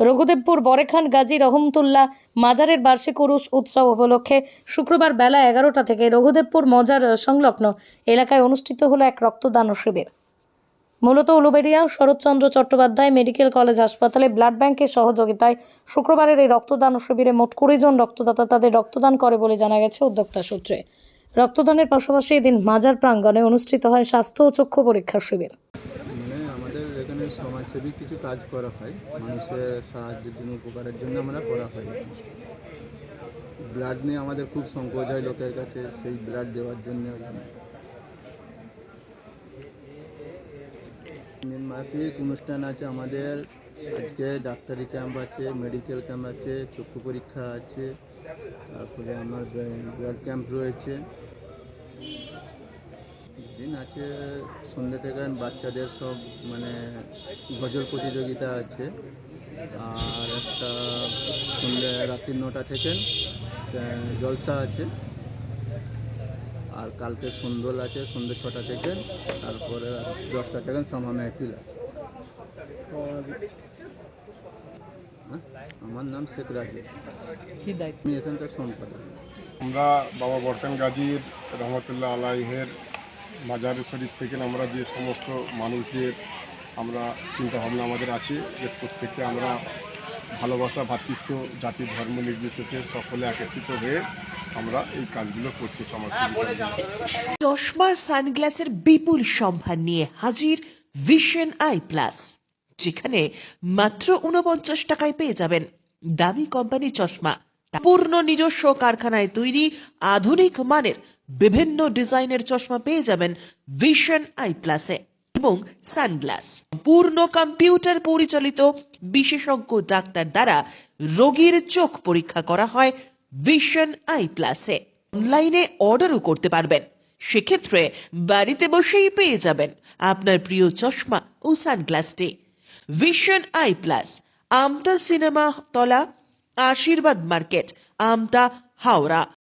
রঘুদেবপুর, বরেখান, গাজী, রহমতুল্লাহ, মাজারের বার্ষিক উরুস উৎসব উপলক্ষে শুক্রবার বেলা এগারোটা থেকে রঘুদেবপুর মজার সংলগ্ন এলাকায় অনুষ্ঠিত হলো এক রক্তদান শিবির। মূলত উলুবেড়িয়া, শরৎচন্দ্র চট্টোপাধ্যায় মেডিকেল কলেজ হাসপাতালে ব্লাড ব্যাংকের সহযোগিতায় শুক্রবারের এই রক্তদান শিবিরে মোট কুড়ি জন রক্তদাতা তাদের রক্তদান করে বলে জানা গেছে উদ্যোক্তা সূত্রে। রক্তদানের পাশাপাশি এদিন মাজার প্রাঙ্গণে অনুষ্ঠিত হয় স্বাস্থ্য ও চক্ষু পরীক্ষা শিবির। সমাজসেবী কিছু কাজ করা হয়, মানুষের সাহায্যের জন্য উপকারের জন্য আমরা করা হয়। ব্লাড নিয়ে আমাদের খুব সংকোচ হয় লোকের কাছে, সেই ব্লাড দেওয়ার জন্য। মাফিক অনুষ্ঠান আছে আমাদের, আজকে ডাক্তারি ক্যাম্প আছে, মেডিকেল ক্যাম্প আছে, চক্ষু পরীক্ষা আছে, তারপরে আমার ব্লাড ক্যাম্প রয়েছে। দিন আছে সন্ধ্যে থেকে বাচ্চাদের সব মানে গজল প্রতিযোগিতা আছে। আর একটা সন্ধ্যে রাত্রি নটা থেকে জলসা আছে। আর কালকে সন্ধ্যল আছে সন্ধ্যে ছটা থেকে তারপরে দশটা থেকে সামা মেহফিল আছে হ্যাঁ? আমার নাম শেখ রাজু আমি এখানকার সম্পাদক। আমরা বাবা বরকান গাজীর রহমতুল্লাহ আলাইহের মাজার শরীফ থেকে আমরা যে সমস্ত মানুষদের আমরা চিন্তা ভাবনা আমাদের আছে যে প্রত্যেককে আমরা ভালোবাসা ভ্রাতৃত্ব জাতি, ধর্ম নির্বিশেষে সকলে একত্রিত হয়ে আমরা এই কাজগুলো করছি কাজগুলো। চশমা, সানগ্লাসের বিপুল সম্ভার নিয়ে হাজির ভিশন আই প্লাস, যেখানে মাত্র উনপঞ্চাশ টাকায় পেয়ে যাবেন দামি কোম্পানি চশমা পূর্ণ নিজস্ব কারখানায় তৈরি আধুনিক মানের বিভিন্ন ডিজাইনের চশমা পেয়ে যাবেন ভিশন আই প্লাসে এবং সানগ্লাস পূর্ণ কম্পিউটার পরিচালিত বিশেষজ্ঞ ডাক্তার দ্বারা রোগীর চোখ পরীক্ষা করা হয় ভিশন আই প্লাসে অনলাইনে অর্ডারও করতে পারবেন। সেক্ষেত্রে বাড়িতে বসেই পেয়ে যাবেন আপনার প্রিয় চশমা ও সানগ্লাসটি vision eye plus Amta cinema তলা, আশীর্বাদ মার্কেট, আমতা হাওড়া।